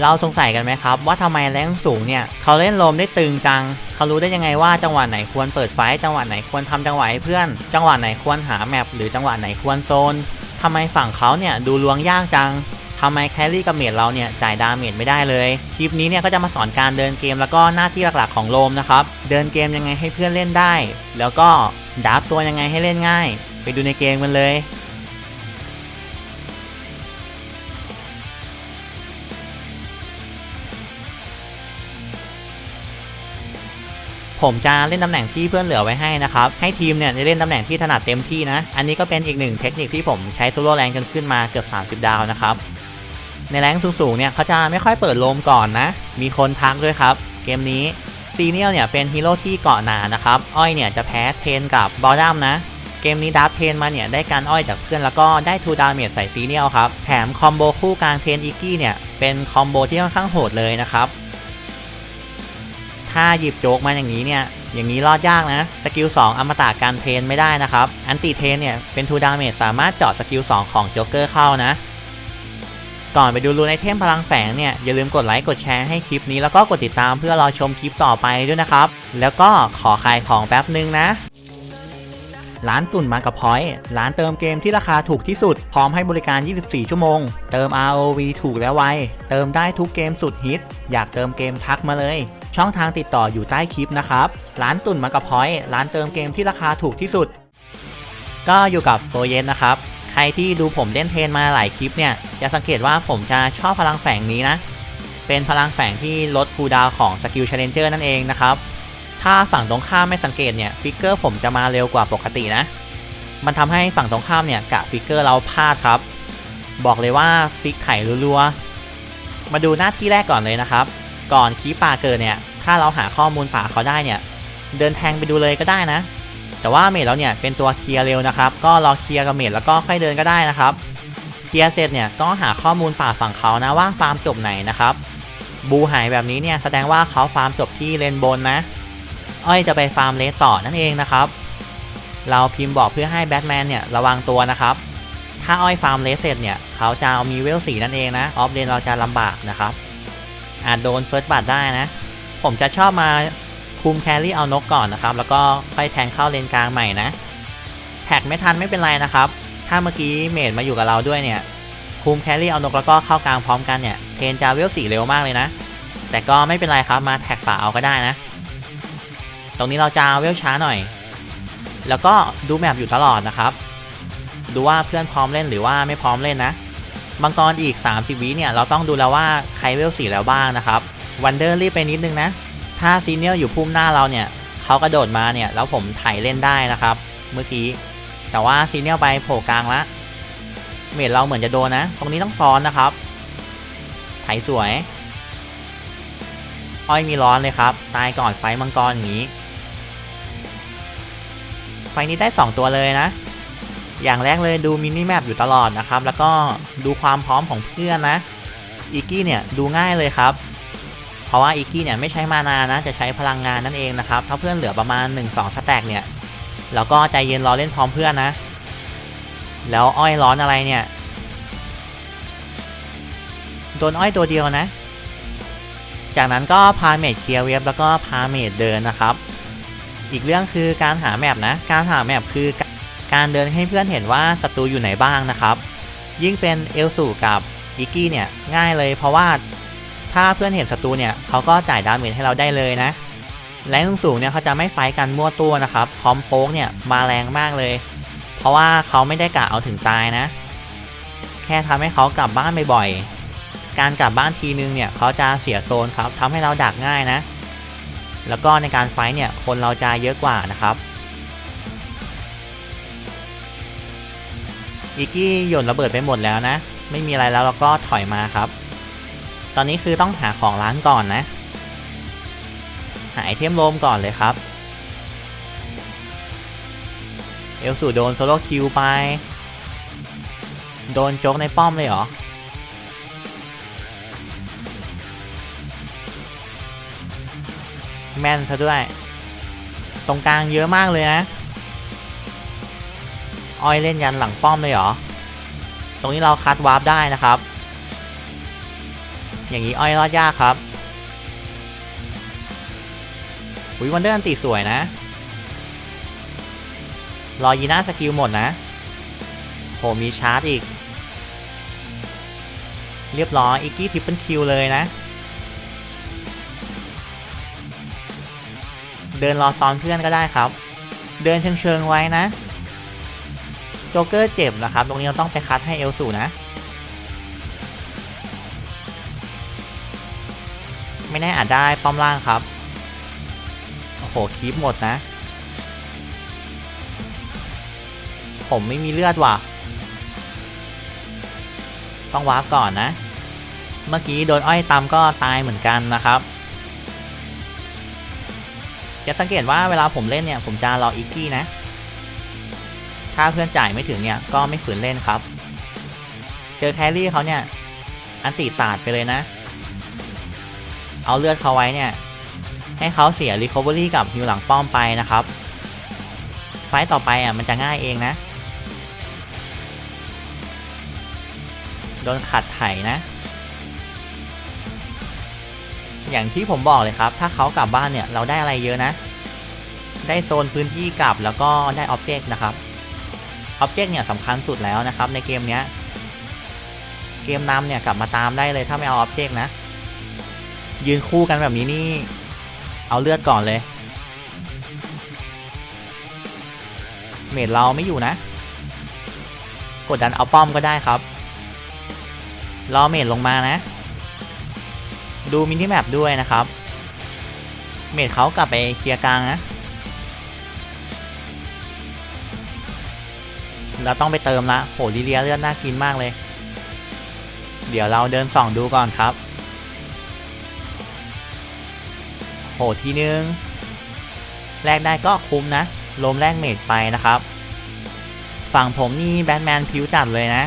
เราสงสัยกันไหมครับ ว่าทำไมแรงสูงเนี่ยเขาเล่นโลมได้ตึงจังเขารู้ได้ยังไงว่าจังหวะไหนควรเปิดไฟจังหวะไหนควรทำจังหวะให้เพื่อน จังหวะไหนควรหาแมปหรือจังหวะไหนควรโซนทำไมฝั่งเขาเนี่ยดูลวงยากจังทำไมแครี่กับเมดเราเนี่ยจ่ายดาเมจไม่ได้เลย คลิปนี้เนี่ยก็จะมาสอนการเดินเกมแล้วก็หน้าที่หลักๆของโลมนะครับ เดินเกมยังไงให้เพื่อนเล่นได้ แล้วก็ดับตัวยังไงให้เล่นง่าย ไปดูในเกมกันเลย ผมจะเล่นตำแหน่งที่เพื่อนเหลือไว้ให้นะครับให้ทีมเนี่ยได้เล่นตำแหน่งที่ถนัดเต็มที่นะ อันนี้ก็เป็นอีกหนึ่งเทคนิคที่ผมใช้โซโล่แรงจนขึ้นมาเกือบ 30 ดาวนะครับในแรงสูงๆเนี่ยเขาจะไม่ค่อยเปิดโลมก่อนนะ มีคนทักด้วยครับ เกมนี้ซีเนียลเนี่ยเป็นฮีโร่ที่เกาะหนานะครับอ้อยเนี่ยจะแพ้เทนกับบอดัมนะเกมนี้ดับเทนมาเนี่ยได้การอ้อยจากเพื่อนแล้วก็ได้ทูดาเมจใส่ซีเนียลครับแถมคอมโบคู่กลางเทนอีกี้เนี่ยเป็นคอมโบที่ค่อนข้างโหดเลยนะครับ ถ้าหยิบโจ๊กมาอย่างนี้เนี่ย อย่างนี้รอดยากนะ สกิล 2 อมตะการเทนไม่ได้นะครับ อันติเทนเนี่ย เป็นทูดาเมจสามารถเจาะสกิล 2 ของโจ๊กเกอร์เข้านะ ก่อนไปดูรูนไอเทมพลังแฝงเนี่ย อย่าลืมกดไลค์ กดแชร์ให้คลิปนี้ แล้วก็กดติดตามเพื่อรอชมคลิปต่อไปด้วยนะครับ แล้วก็ขอขายของแป๊บนึงนะร้านตุ่นมากับพอยต์ร้านเติมเกมที่ราคาถูกที่สุด พร้อมให้บริการ 24 ชั่วโมง เติม ROV ถูกและไว เติมได้ทุกเกมสุดฮิต อยากเติมเกมทักมาเลย ช่องทางติดต่ออยู่ใต้คลิปนะครับ ร้านตุ่นมากับพอยต์ร้านเติมเกมที่ราคาถูกที่สุด ก็อยู่กับโฟเยนนะครับ ใครที่ดูผมเล่นเทนมาหลายคลิปเนี่ย จะสังเกตว่าผมจะชอบพลังแฝงนี้นะ เป็นพลังแฝงที่ลดคูดาวของสกิลเชลเลนเจอร์นั่นเองนะครับ ถ้าฝั่งตรงข้ามไม่สังเกตเนี่ยฟิกเกอร์ผมจะมาเร็วกว่าปกตินะ มันทำให้ฝั่งตรงข้ามเนี่ยกะฟิกเกอร์เราพลาดครับ บอกเลยว่าฟิกไถ่รัวๆมาดูหน้าที่แรกก่อนเลยนะครับ ก่อนคีป่าเกิดเนี่ย ถ้าเราหาข้อมูลป่าเขาได้เนี่ย เดินแทงไปดูเลยก็ได้นะ แต่ว่าเมดเราเนี่ยเป็นตัวเคลียร์เร็วนะครับ ก็รอเคลียร์กับเมดแล้วก็ค่อยเดินก็ได้นะครับ เคลียร์เสร็จเนี่ยต้องหาข้อมูลป่าฝั่งเขานะว่าฟาร์มจบไหนนะครับ บูหายแบบนี้เนี่ยแสดงว่าเขาฟาร์มจบที่เลนบนนะ อ้อยจะไปฟาร์มเลสต่อนั่นเองนะครับ เราพิมพ์บอกเพื่อให้แบทแมนเนี่ยระวังตัวนะครับ ถ้าอ้อยฟาร์มเลสเสร็จเนี่ยเขาจะเอามีเวลสีนั่นเองนะ ออฟเลนเราจะลำบากนะครับ อาจโดนเฟิร์สบัตได้นะ ผมจะชอบมาคุมแครี่เอานกก่อนนะครับ แล้วก็ค่อยแทงเข้าเลนกลางใหม่นะ แท็กไม่ทันไม่เป็นไรนะครับ ถ้าเมื่อกี้เมดมาอยู่กับเราด้วยเนี่ย คุมแครี่เอานกแล้วก็เข้ากลางพร้อมกันเนี่ยเทนจะเวลสีเร็วมากเลยนะ แต่ก็ไม่เป็นไรครับมาแท็กป่าเอาก็ได้นะ ตรงนี้เราจะเวลช้าหน่อย แล้วก็ดูแมปอยู่ตลอดนะครับ ดูว่าเพื่อนพร้อมเล่นหรือว่าไม่พร้อมเล่นนะ มังกรอีก 30 วิเนี่ย เราต้องดูแล้วว่าใครเวลสีแล้วบ้างนะครับวันเดอร์รีบไปนิดนึงนะ ถ้าซีเนียลอยู่พุ่มหน้าเราเนี่ยเขากระโดดมาเนี่ย แล้วผมไถเล่นได้นะครับ เมื่อกี้ แต่ว่าซีเนียลไปโผล่กลางละเมดเราเหมือนจะโดนนะ ตรงนี้ต้องซ้อนนะครับ ไถสวย อ้อยมีร้อนเลยครับ ตายก่อนไฟมังกรอย่างนี้ ไฟนี้ได้ 2 ตัวเลยนะ อย่างแรกเลยดูมินิแมปอยู่ตลอดนะครับ แล้วก็ดูความพร้อมของเพื่อนนะอีกี้เนี่ยดูง่ายเลยครับ เพราะว่าอีกี้เนี่ยไม่ใช้มานานะจะใช้พลังงานนั่นเองนะครับ ถ้าเพื่อนเหลือประมาณ 1-2สแต็กเนี่ยเราก็ใจเย็นรอเล่นพร้อมเพื่อนนะ แล้วอ้อยร้อนอะไรเนี่ยโดนอ้อยตัวเดียวนะ จากนั้นก็พาเมดเคลียร์เว็บแล้วก็พาเมดเดินนะครับ อีกเรื่องคือการหาแมปนะ การหาแมปคือ การเดินให้เพื่อนเห็นว่าศัตรูอยู่ไหนบ้างนะครับ ยิ่งเป็นเอลสูกับอีกี้เนี่ยง่ายเลยเพราะว่าถ้าเพื่อนเห็นศัตรูเนี่ยเขาก็จ่ายดาเมจให้เราได้เลยนะแรงสูงเนี่ยเขาจะไม่ไฟท์กันมั่วตัวนะครับคอมโป๊กเนี่ยมาแรงมากเลย เพราะว่าเขาไม่ได้กะเอาถึงตายนะ แค่ทำให้เขากลับบ้านบ่อยๆการกลับบ้านทีนึงเนี่ยเขาจะเสียโซนครับทำให้เราดักง่ายนะ แล้วก็ในการไฟท์เนี่ยคนเราจะเยอะกว่านะครับ อีกกี้หย่นระเบิดไปหมดแล้วนะ ไม่มีอะไรแล้วเราก็ถอยมาครับ ตอนนี้คือต้องหาของร้านก่อนนะ หาไอเทมโลมก่อนเลยครับ เอลสูโดนโซโลคิวไป โดนโจ๊กในป้อมเลยเหรอแม่นซะด้วย ตรงกลางเยอะมากเลยนะ อ้อยเล่นยันหลังป้อมเลยเหรอ ตรงนี้เราคัดวาร์ปได้นะครับ อย่างนี้อ้อยรอดยากครับอุ้ยวันเดอร์อันติสวยนะ รอยีน่าสกิลหมดนะโหมีชาร์จอีก เรียบร้อยอีกกี้ทริปเปิลคิวเลยนะ เดินรอซ้อนเพื่อนก็ได้ครับ เดินเชิงๆไว้นะ จ๊กเกอร์เจ็บนะครับ ตรงนี้เราต้องไปคัดให้เอลสูนะ ไม่แน่อาจได้ป้อมล่างครับ โอ้โหคีบหมดนะ ผมไม่มีเลือดว่ะ ต้องวาร์ปก่อนนะ เมื่อกี้โดนอ้อยตำก็ตายเหมือนกันนะครับจะสังเกตว่าเวลาผมเล่นเนี่ย ผมจะรออีกกี้นะ ถ้าเพื่อนจ่ายไม่ถึงเนี่ยก็ไม่ฝืนเล่นครับ เจอแครี่เขาเนี่ย อันติศาสตร์ไปเลยนะ เอาเลือดเขาไว้เนี่ย ให้เขาเสีย Recovery กับฮิวหลังป้อมไปนะครับ ไฟต์ต่อไปอะมันจะง่ายเองนะ โดนขัดไถนะ อย่างที่ผมบอกเลยครับ ถ้าเขากลับบ้านเนี่ยเราได้อะไรเยอะนะ ได้โซนพื้นที่กลับแล้วก็ได้ออบเจกต์นะครับ ออบเจกต์เนี่ยสำคัญสุดแล้วนะครับในเกมเนี้ยเกมนำเนี่ยกลับมาตามได้เลยถ้าไม่เอาออบเจกต์นะ ยืนคู่กันแบบนี้นี่ เอาเลือดก่อนเลย เมดเราไม่อยู่นะ กดดันเอาป้อมก็ได้ครับ รอเมดลงมานะ ดูมินิแมปด้วยนะครับ เมดเขากลับไปเคลียร์กลางนะ เราต้องไปเติมละโหลิเลียเลือดน่ากินมากเลย เดี๋ยวเราเดินส่องดูก่อนครับ โหทีนึง แลกได้ก็คุ้มนะลมแลกเมดไปนะครับ ฝั่งผมนี่แบทแมนผิวจัดเลยนะ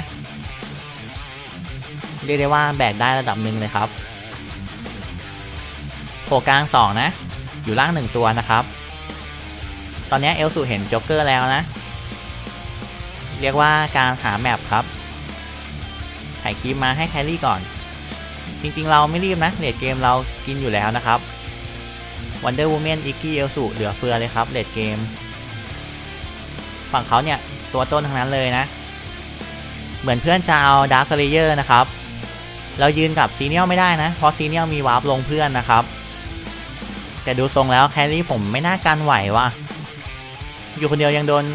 เรียกได้ว่าแบกได้ระดับหนึ่งเลยครับโผกลางสองนะ อยู่ล่างหนึ่งตัวนะครับ ตอนนี้เอลสูเห็นจ็อกเกอร์แล้วนะ เรียกว่าการหาแมปครับไถ่คีมมาให้แครี่ก่อน จริงๆ เราไม่รีบนะเลดเกมเรากินอยู่แล้วนะครับ Wonder Woman อิกกี้เอลสูเหลือเฟือเลยครับเลดเกม ฝั่งเขาเนี่ยตัวต้นทั้งนั้นเลยนะ เหมือนเพื่อนจะเอาดาร์ s เลเยอร์นะครับ เรายืนกับซีเนียลไม่ได้นะ เพราะซีเนียลมีวาร์ปลงเพื่อนนะครับ แต่ดูทรงแล้วแครี่ผมไม่น่ากันไหวว่ะ อยู่คนเดียวยังโดน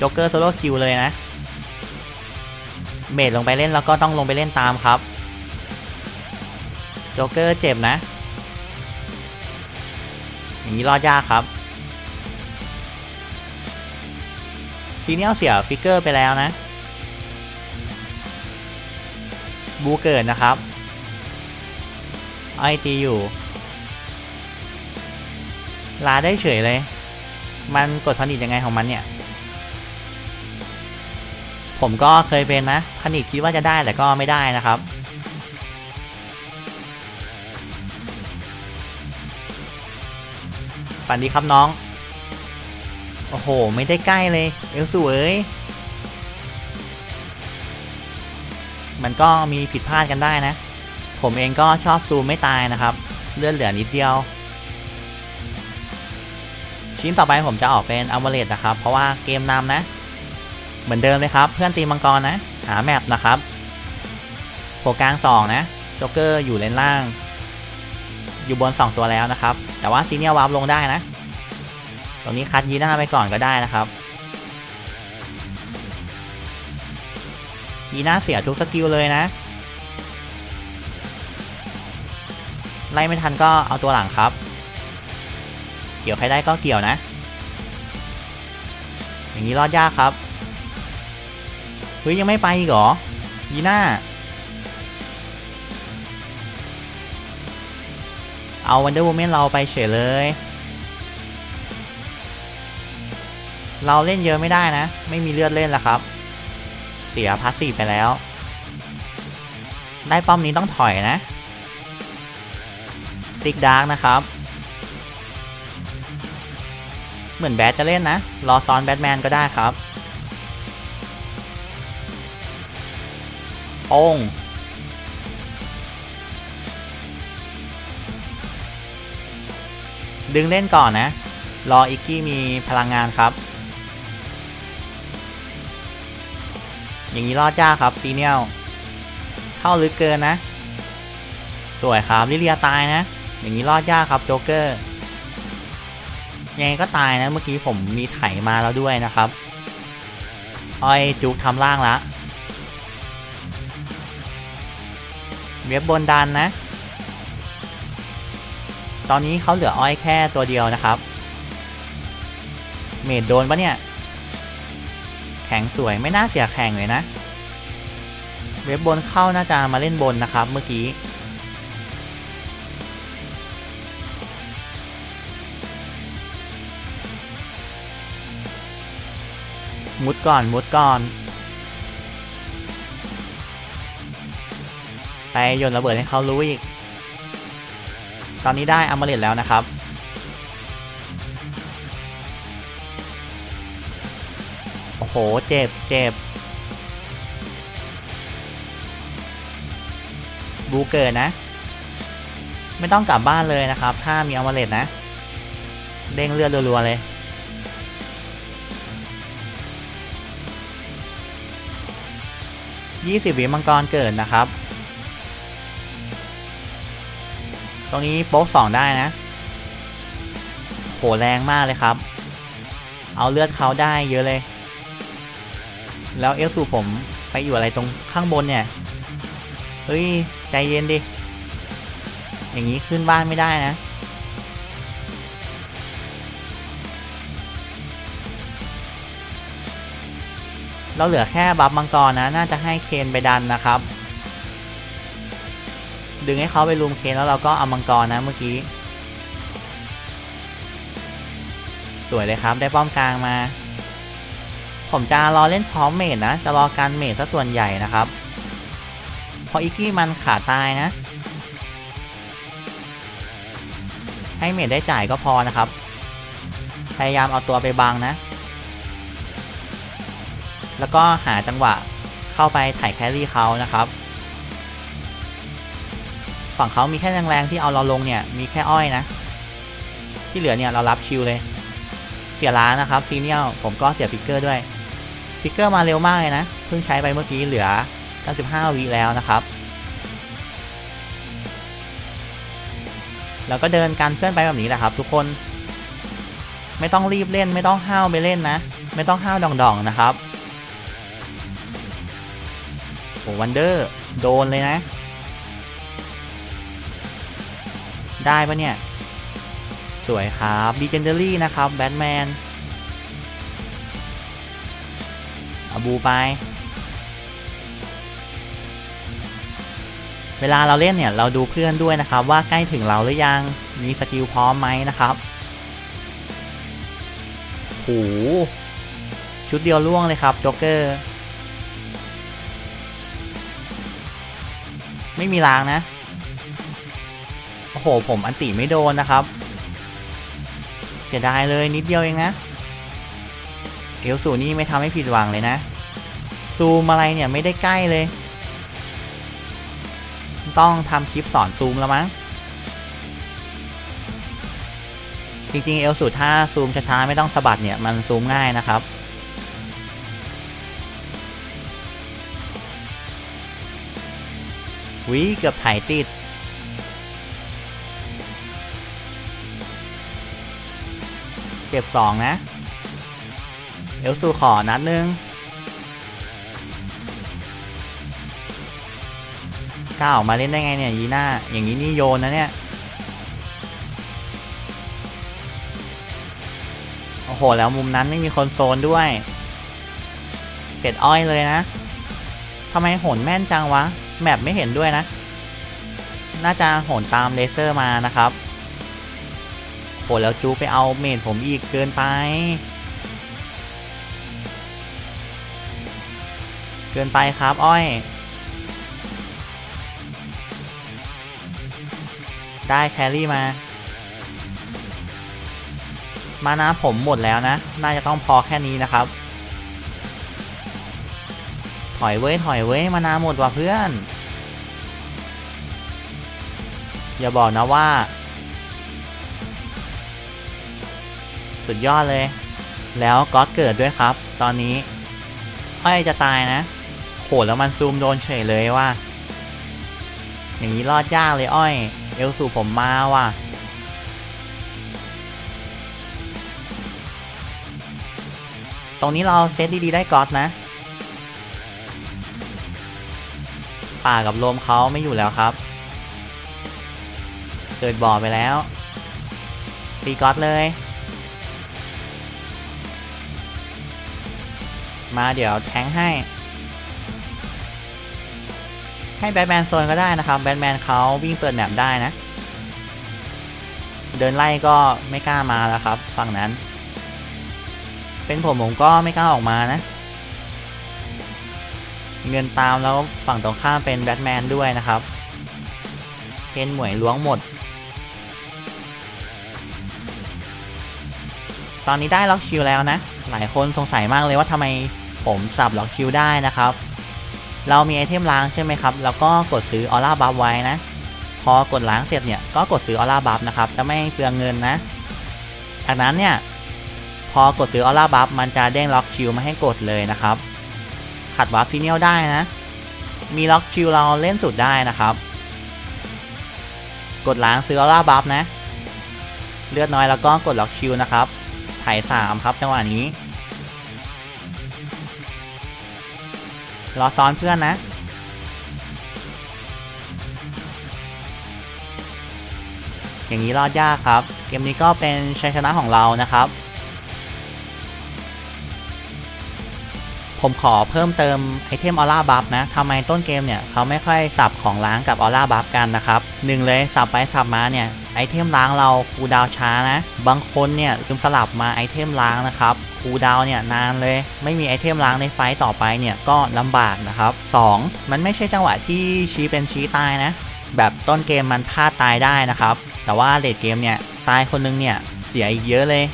จ็อกเกอร์โซโล่คิวเลยนะ เมดลงไปเล่นแล้วก็ต้องลงไปเล่นตามครับจ็อกเกอร์เจ็บนะ อย่างนี้รอดยากครับซีเนียลเสียฟิกเกอร์ไปแล้วนะ บูเกิดนะครับ ไอตีอยู่ ลาได้เฉยเลย มันกดผลิตยังไงของมันเนี่ย ผมก็เคยเป็นนะผลิตคิดว่าจะได้แต่ก็ไม่ได้นะครับฝันดีครับน้อง โอ้โห ไม่ได้ใกล้เลย เอลสูเอ้ยมันก็มีผิดพลาดกันได้นะ ผมเองก็ชอบซูมไม่ตายนะครับ เลือดเหลือนิดเดียว ชิ้นต่อไปผมจะออกเป็นอัลเวเลตนะครับ เพราะว่าเกมนำนะ เหมือนเดิมเลยครับ เพื่อนตีมังกรนะ หาแมปนะครับโผกลาง 2 นะจ็อกเกอร์อยู่เลนล่าง อยู่บน 2 ตัวแล้วนะครับ แต่ว่าซีเนียลวาร์ปลงได้นะ ตรงนี้คัดยีน้าไปก่อนก็ได้นะครับยีน้าเสียทุกสกิลเลยนะ ไล่ไม่ทันก็เอาตัวหลังครับ เกี่ยวใครได้ก็เกี่ยวนะ อย่างนี้รอดยากครับ ฮ้ย ยังไม่ไปอีกเหรอยีน่า เอาวันเดอร์ o ู m มนเราไปเฉยเลย เราเล่นเยอะไม่ได้นะ ไม่มีเลือดเล่นแล้วครับ เสียพาสซีฟไปแล้ว ได้ป้อมนี้ต้องถอยนะ ติ๊กดาร์กนะครับเหมือนแบทจะเล่นนะ รอซ้อนแบทแมนก็ได้ครับ องดึงเล่นก่อนนะ รออิกกี้มีพลังงานครับ อย่างนี้รอดจ้าครับฟีเนียลเข้าลึกเกินนะ สวยครับลิเลียตายนะ อย่างนี้รอดจ้าครับโจ๊กเกอร์ยังไงก็ตายนะเมื่อกี้ผมมีไถมาแล้วด้วยนะครับ อ้อยจุกทำล่างละ เว็บบนดันนะ ตอนนี้เขาเหลืออ้อยแค่ตัวเดียวนะครับ เมดโดนปะเนี่ย แข็งสวยไม่น่าเสียแข่งเลยนะ เว็บบนเข้าน่าจะมาเล่นบนนะครับเมื่อกี้มุดก่อนมุดก่อน ไปโยนระเบิดให้เขารู้อีก ตอนนี้ได้อมเลตแล้วนะครับ โอ้โห เจ็บเจ็บบูเกิดนะ ไม่ต้องกลับบ้านเลยนะครับ ถ้ามีอมเลตนะ เด้งเลือดรัวๆเลย20วิมังกรเกิดนะครับ ตรงนี้โป๊กสองได้นะ โหแรงมากเลยครับ เอาเลือดเขาได้เยอะเลย แล้วเอลสูผมไปอยู่อะไรตรงข้างบนเนี่ย เฮ้ย ใจเย็นดิ อย่างนี้ขึ้นบ้านไม่ได้นะ เราเหลือแค่บัฟมังกรนะ น่าจะให้เคนไปดันนะครับ ดึงให้เขาไปรุมเคนแล้วเราก็เอามังกรนะเมื่อกี้ สวยเลยครับได้ป้อมกลางมา ผมจะรอเล่นพร้อมเมดนะ จะรอการเมดซะส่วนใหญ่นะครับเพราะอิกกี้มันขาตายนะ ให้เมดได้จ่ายก็พอนะครับ พยายามเอาตัวไปบังนะ แล้วก็หาจังหวะเข้าไปถ่ายแครี่เขานะครับ ฝั่งเขามีแค่แรงๆที่เอาเราลงเนี่ยมีแค่อ้อยนะ ที่เหลือเนี่ยเรารับชิวเลย เสียร้านนะครับซีเนียลผมก็เสียฟิกเกอร์ด้วยฟิกเกอร์มาเร็วมากเลยนะ เพิ่งใช้ไปเมื่อกี้เหลือ 95วิแล้วนะครับ แล้วก็เดินการเพื่อนไปแบบนี้แหละครับ ทุกคน ไม่ต้องรีบเล่นไม่ต้องห้าวไปเล่นนะ ไม่ต้องห้าวดองๆนะครับโอ้วันเดอร์โดนเลยนะ ได้ปะเนี่ย สวยครับดีเจนเดอรี่นะครับแบทแมนอาบูไป เวลาเราเล่นเนี่ย เราดูเพื่อนด้วยนะครับ ว่าใกล้ถึงเราหรือยัง มีสกิลพร้อมไหมนะครับโหชุดเดียวล่วงเลยครับโจ๊กเกอร์ ไม่มีล้างนะ อ้โห ผมอันติไม่โดนนะครับเสียดายเลยนิดเดียวเองนะ เอลสูนี่ไม่ทำให้ผิดหวังเลยนะ ซูมอะไรเนี่ยไม่ได้ใกล้เลย ต้องทำคลิปสอนซูมแล้วมั้ง จริงๆ เอลสูถ้าซูมช้าๆ ไม่ต้องสะบัดเนี่ย มันซูมง่ายนะครับวิเกือบถ่ายติด เก็บสองนะ เอลสูขอนัดนึงก้าวออกมาเล่นได้ไงเนี่ยยีน่าอย่างนี้นี่โยนนะเนี่ย โอ้โห แล้วมุมนั้นไม่มีคนโซนด้วย เสร็จอ้อยเลยนะทำไมโหนแม่นจังวะ แมปไม่เห็นด้วยนะ น่าจะโหนตามเลเซอร์มานะครับ หแล้วจูไปเอาเมดผมอีกเกินไป เกินไปครับอ้อย ได้แครี่มา มานะผมหมดแล้วนะ น่าจะต้องพอแค่นี้นะครับ ถอยเว้ย ถอยเว้ย มานาหมดว่ะเพื่อน อย่าบอกนะว่า สุดยอดเลย แล้วก๊อตเกิดด้วยครับ ตอนนี้อ้อยจะตายนะโหแล้วมันซูมโดนเฉยเลยว่ะอย่างนี้รอดยากเลยอ้อย เอลสูผมมาว่ะตรงนี้เราเซตดีๆได้ก๊อตนะ ป่ากับลมเขาไม่อยู่แล้วครับ เกิดบ่อไปแล้ว ตีก๊อตเลย มาเดี๋ยวแทงให้ ให้แบทแมนโซนก็ได้นะครับแบทแมนเขาวิ่งเปิดแมปได้นะ เดินไล่ก็ไม่กล้ามาแล้วครับ ฝั่งนั้น เป็นผมผมก็ไม่กล้าออกมานะ เงินตามแล้วฝั่งตรงข้ามเป็นแบทแมนด้วยนะครับเพนหมวยล้วงหมด ตอนนี้ได้ล็อกชิลแล้วนะ หลายคนสงสัยมากเลยว่าทำไมผมสับล็อกชิลได้นะครับ เรามีไอเทมล้างใช่ไหมครับ แล้วก็กดซื้อออร่าบัฟไว้นะ พอกดล้างเสร็จเนี่ยก็กดซื้อออร่าบัฟนะครับ จะไม่เปลืองเงินนะ จากนั้นเนี่ยพอกดซื้อออร่าบัฟมันจะเด้งล็อกชิลมาให้กดเลยนะครับ ขัดวัฟซีเนียลได้นะ มีล็อกชิลเราเล่นสุดได้นะครับ กดล้างซื้อออร่าบัฟนะ เลือดน้อยแล้วก็กดล็อกชิลนะครับ ไถ่สามครับจังหวะนี้รอซ้อนเพื่อนนะ อย่างนี้รอดยากครับ เกมนี้ก็เป็นชัยชนะของเรานะครับ ผมขอเพิ่มเติมไอเทมออร่าบัฟนะทำไมต้นเกมเนี่ยเขาไม่ค่อยสับของล้างกับออร่าบัฟกันนะครับหนึ่งเลยสับไปสับมาเนี่ยไอเทมล้างเราคูลดาวช้านะ บางคนเนี่ยลืมสลับมาไอเทมล้างนะครับคูลดาวเนี่ยนานเลย ไม่มีไอเทมล้างในไฟต์ต่อไปเนี่ยก็ลำบากนะครับ 2. มันไม่ใช่จังหวะที่ชี้เป็นชี้ตายนะ แบบต้นเกมมันพลาดตายได้นะครับ แต่ว่าเลดเกมเนี่ยตายคนนึงเนี่ยเสียอีกเยอะเลย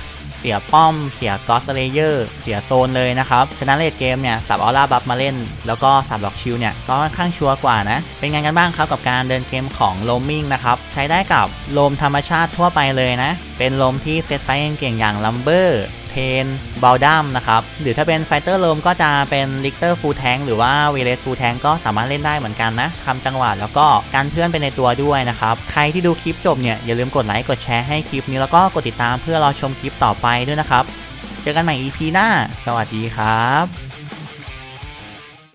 สียป้อม เสียกอสเลเยอร์ เสียโซนเลยนะครับ ฉะนั้นเลดเกมเนี่ยสับออร่าบัฟมาเล่น แล้วก็สับล็อกชิลเนี่ยก็ค่อนข้างชัวร์กว่านะ เป็นไงกันบ้างครับกับการเดินเกมของโลมิงนะครับ ใช้ได้กับโลมธรรมชาติทั่วไปเลยนะ เป็นโลมที่เซตไฟเก่งอย่างลัมเบอร์ เทนบอลดัมนะครับ หรือถ้าเป็นไฟเตอร์โลมก็จะเป็นลิกเตอร์ฟูลแทงหรือว่าเวเลสฟูลแทงก็สามารถเล่นได้เหมือนกันนะทำจังหวะแล้วก็การเพื่อนไปในตัวด้วยนะครับ ใครที่ดูคลิปจบเนี่ยอย่าลืมกดไลค์กดแชร์ให้คลิปนี้แล้วก็กดติดตามเพื่อรอชมคลิปต่อไปด้วยนะครับ เจอกันใหม่ EP หน้า สวัสดีครับ